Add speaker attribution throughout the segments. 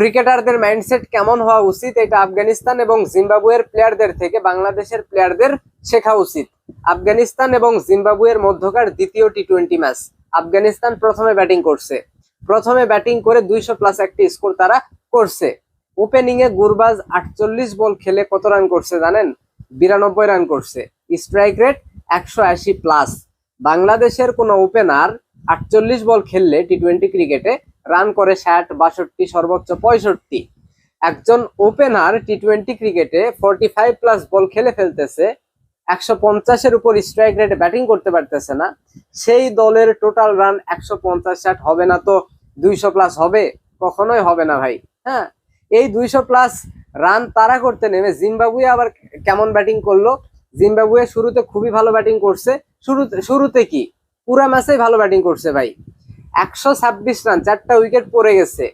Speaker 1: ক্রিকেটারদের মাইন্ডসেট কেমন হওয়া উচিত? এটা আফগানিস্তান এবং জিম্বাবুয়ের প্লেয়ারদের থেকে বাংলাদেশের প্লেয়ারদের শেখা উচিত। আফগানিস্তান এবং জিম্বাবুয়ের মধ্যকার দ্বিতীয় টি টোয়েন্টি ম্যাচ আফগানিস্তান প্রথমে ব্যাটিং করছে। প্রথমে ব্যাটিং করে দুইশো প্লাস একটি স্কোর তারা করছে। ওপেনিং এ গুরবাজ আটচল্লিশ বল খেলে কত রান করছে জানেন? বিরানব্বই রান করছে। স্ট্রাইক রেট একশো আশি প্লাস বাংলাদেশের কোনো ওপেনার আটচল্লিশ বল খেললে টি টোয়েন্টি ক্রিকেটে রান করে ষাট, বাষট্টি, সর্বোচ্চ পঁয়ষট্টি। একজন ওপেনার টি টোয়েন্টি ক্রিকেটে ফোরটি ফাইভ প্লাস বল খেলে ফেলতেছে, একশো পঞ্চাশের উপর স্ট্রাইক রেটে ব্যাটিং করতে পারতেছে না। সেই দলের টোটাল রান একশো পঞ্চাশ ষাট হবে না তো দুইশো প্লাস হবে? কখনোই হবে না ভাই হ্যাঁ? এই দুইশো প্লাস রান তারা করতে নেমে জিম্বাবুয়ে আবার কেমন ব্যাটিং করল? জিম্বাবুয়ে শুরুতে খুবই ভালো ব্যাটিং করছে। শুরুতে শুরুতে কি? পুরা ম্যাচেই ভালো ব্যাটিং করছে ভাই। একশো ছাব্বিশ রান চারটা উইকেট পড়ে গেছে।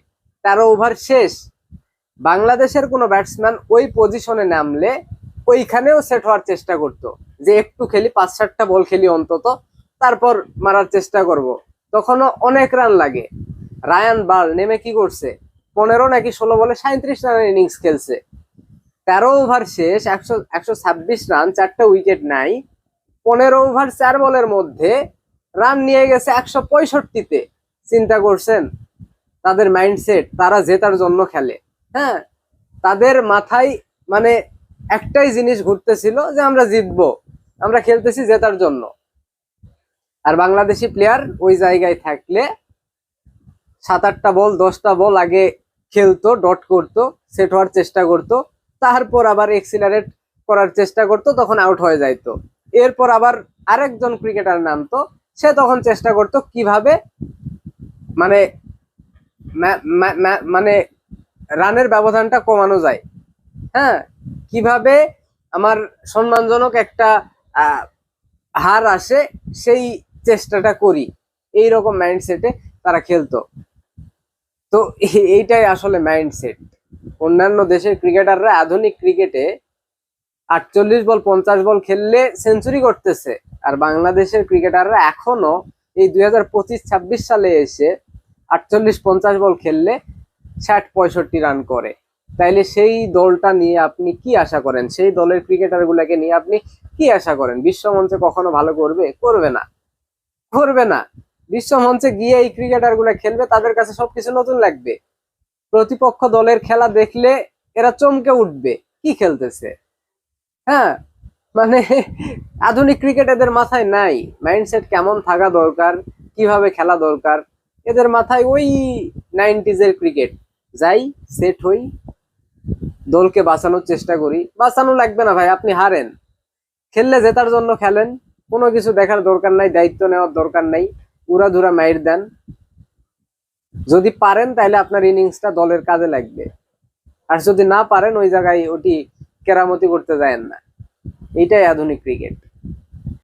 Speaker 1: তেরো ওভার শেষ। বাংলাদেশের কোনো ব্যাটসম্যান ওই পজিশনে নামলে ওইখানেও সেট হওয়ার চেষ্টা করতো। যে একটু খেলি, পাঁচ সাতটা বল খেলি অন্তত, তারপর মারার চেষ্টা করব। তখনও অনেক রান লাগে। রায়ান বাল নেমে কি করছে? পনেরো নাকি ষোলো বলে সাঁত্রিশ রানের ইনিংস খেলছে। তেরো ওভার শেষ, একশো একশো ছাব্বিশ রান চারটা উইকেট নাই। পনেরো ওভার চার বলের মধ্যে রান নিয়ে গেছে একশো পঁয়ষট্টিতে। চিন্তা করছেন, তাদের মাইন্ডসেট তারা জেতার জন্য খেলে। হ্যাঁ তাদের মাথায় মানে একটাই জিনিস ঘুরতেছিল যে আমরা জিতবো, আমরা খেলতেছি জেতার জন্য। আর বাংলাদেশি প্লেয়ার ওই জায়গায় থাকলে সাত আটটা বল, দশটা বল আগে খেলতো ডট করতো সেট হওয়ার চেষ্টা করতো, তারপর আবার এক্সিলারেট করার চেষ্টা করতো, তখন আউট হয়ে যাইতো। এরপর আবার আরেকজন ক্রিকেটার নামতো, সে তখন চেষ্টা করতো কীভাবে মানে মানে রানের ব্যবধানটা কমানো যায়। হ্যাঁ? কীভাবে আমার সম্মানজনক একটা হার আসে সেই চেষ্টাটা করি। এই রকম মাইন্ডসেটে তারা খেলতো। তো এইটাই আসলে মাইন্ডসেট অন্যান্য দেশের ক্রিকেটাররা আধুনিক ক্রিকেটে আটচল্লিশ বল, পঞ্চাশ বল খেললে সেঞ্চুরি করতেছে। আর বাংলাদেশের ক্রিকেটাররা এখনও এই দুই হাজার পঁচিশ, ছাব্বিশ সালে এসে আটচল্লিশ পঞ্চাশ বল খেললে ষাট পঁয়ষট্টি রান করে। তাইলে সেই দলটা নিয়ে আপনি কি আশা করেন? সেই দলের ক্রিকেটার গুলাকে নিয়ে আপনি কি আশা করেন? বিশ্বমঞ্চে কখনো ভালো করবে? করবে না। করবে না। বিশ্বমঞ্চে গিয়ে এই ক্রিকেটারগুলা খেলবে, তাদের কাছে সবকিছু নতুন লাগবে। প্রতিপক্ষ দলের খেলা দেখলে এরা চমকে উঠবে। কি খেলতেছে? হ্যাঁ মানে আধুনিক ক্রিকেট এদের মাথায় নাই। মাইন্ডসেট কেমন থাকা দরকার? কীভাবে খেলা দরকার? এদের মাথায় ওই নাইনটিজ এর ক্রিকেট যাই সেট হই, দলকে বাঁচানোর চেষ্টা করি। বাঁচানো লাগবে না ভাই, আপনি হারেন। খেললে জেতার জন্য খেলেন, কোনো কিছু দেখার দরকার নাই, দায়িত্ব নেওয়ার দরকার নাই, উড়াধুরা মাইর দেন। যদি পারেন, তাহলে আপনার ইনিংসটা দলের কাজে লাগবে। আর যদি না পারেন, ওই জায়গায় ওটি কেরামতি করতে যায় না। এটাই আধুনিক ক্রিকেট